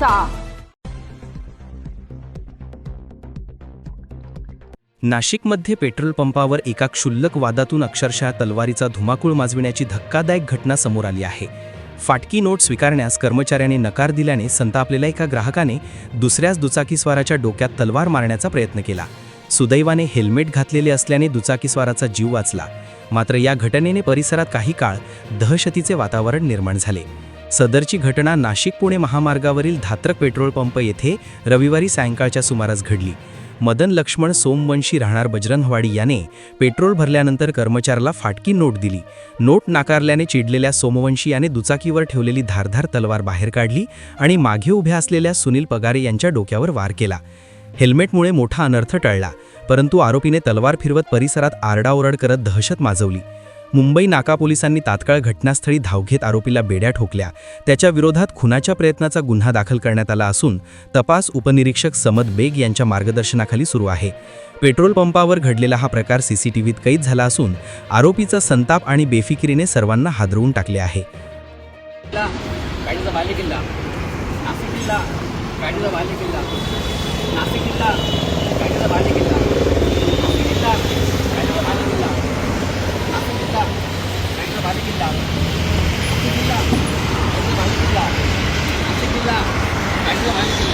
करायचा नाशिकमध्ये पेट्रोल पंपावर एका क्षुल्लक वादातून अक्षरशः तलवारीचा धुमाकूळ माजविण्याची धक्कादायक घटना समोर आली आहे. फाटकी नोट स्वीकारण्यास कर्मचाऱ्याने नकार दिल्याने संतापलेल्या एका ग्राहकाने दुसऱ्याच दुचाकीस्वाराच्या डोक्यात तलवार मारण्याचा प्रयत्न केला. सुदैवाने हेल्मेट घातलेले असल्याने दुचाकीस्वाराचा जीव वाचला. मात्र या घटनेने परिसरात काही काळ दहशतीचे वातावरण निर्माण झाले. सदरची घटना नाशिक पुणे महामार्गावरील धात्रक पेट्रोल पंप येथे रविवारी सायंकाळच्या सुमारास घडली. मदन लक्ष्मण सोमवंशी राहणार बजरंगवाडी याने पेट्रोल भरल्यानंतर कर्मचाऱ्याला फाटकी नोट दिली. नोट नाकारल्याने चिडलेल्या सोमवंशी याने दुचाकीवर ठेवलेली धारधार तलवार बाहेर काढली आणि मागे उभ्या असलेल्या सुनील पगारे यांच्या डोक्यावर वार केला. हेल्मेटमुळे मोठा अनर्थ टळला परंतु आरोपीने तलवार फिरवत परिसरात आरडाओरड करत दहशत माजवली. मुंबई नाका पोलिसांनी तात्काळ घटनास्थळी धाव घेत आरोपीला बेड्या ठोकल्या. त्याच्या विरोधात खुनाच्या प्रयत्नाचा गुन्हा दाखल करण्यात आला असून तपास उपनिरीक्षक समद बेग यांच्या मार्गदर्शनाखाली सुरू आहे. पेट्रोल पंपावर घडलेला हा प्रकार सीसीटीव्हीत कैद झाला असून आरोपीचा संताप आणि बेफिकिरीने सर्वांना हादरवून टाकले आहे. किल्ला नाशिक किल्ला